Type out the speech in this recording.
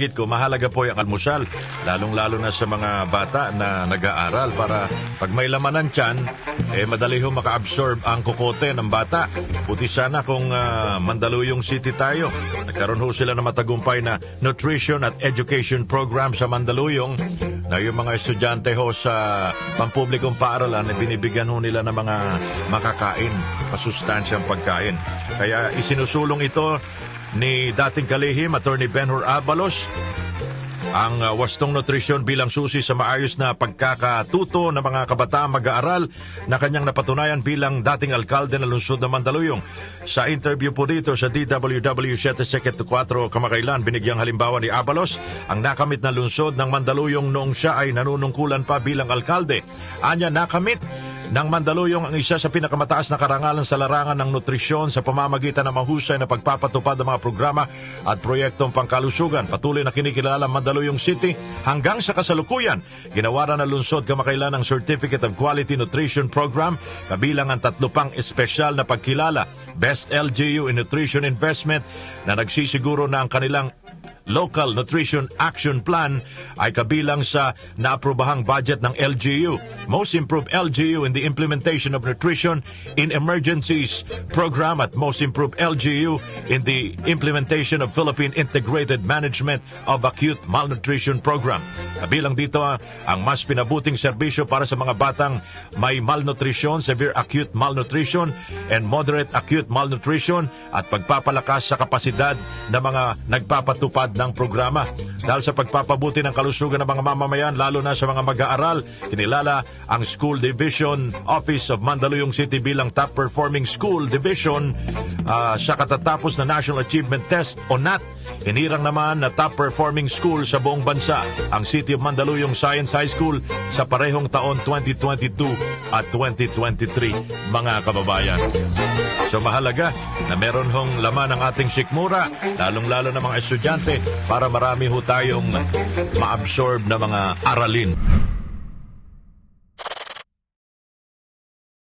Git ko, mahalaga po yung almusal, lalong-lalo na sa mga bata na nag-aaral para pag may laman ng tiyan, eh madali ho maka-absorb ang kukote ng bata. Buti sana kung ah, Mandaluyong City tayo. Nagkaroon ho sila ng matagumpay na nutrition at education program sa Mandaluyong na yung mga estudyante ho sa pampublikong paaralan na binibigyan ho nila ng mga makakain, masustansyang pagkain. Kaya isinusulong ito ni dating kalihim, Attorney Benhur Abalos, ang uh, wastong nutrisyon bilang susi sa maayos na pagkakatuto ng mga kabataang mag-aaral na kanyang napatunayan bilang dating alkalde ng lungsod ng Mandaluyong. Sa interview po dito sa DWW 724 kamakailan, binigyang halimbawa ni Abalos ang nakamit na lungsod ng Mandaluyong noong siya ay nanunungkulan pa bilang alkalde. Anya nakamit ng Mandaluyong ang isa sa pinakamataas na karangalan sa larangan ng nutrisyon sa pamamagitan ng mahusay na pagpapatupad ng mga programa at proyektong pangkalusugan. Patuloy na kinikilala ang Mandaluyong City hanggang sa kasalukuyan. Ginawaran na lungsod kamakailan ng Certificate of Quality Nutrition Program kabilang ang tatlo pang espesyal na pagkilala. Best LGU in Nutrition Investment na nagsisiguro na ang kanilang Local Nutrition Action Plan ay kabilang sa naaprobahang budget ng LGU. Most Improved LGU in the Implementation of Nutrition in Emergencies Program at Most Improved LGU in the Implementation of Philippine Integrated Management of Acute Malnutrition Program. Kabilang dito ah, ang mas pinabuting serbisyo para sa mga batang may malnutrition, severe acute malnutrition, and moderate acute malnutrition at pagpapalakas sa kapasidad ng mga nagpapatupad ng programa. Dahil sa pagpapabuti ng kalusugan ng mga mamamayan, lalo na sa mga mag-aaral, kinilala ang School Division Office of Mandaluyong City bilang top performing school division ah, sa katatapos na National Achievement Test o NAT. Hinirang naman na top performing school sa buong bansa ang City of Mandaluyong Science High School sa parehong taon 2022 at 2023, mga kababayan. So mahalaga na meron hong laman ang ating sikmura, lalong-lalo na mga estudyante, para marami ho tayong ma-absorb na mga aralin.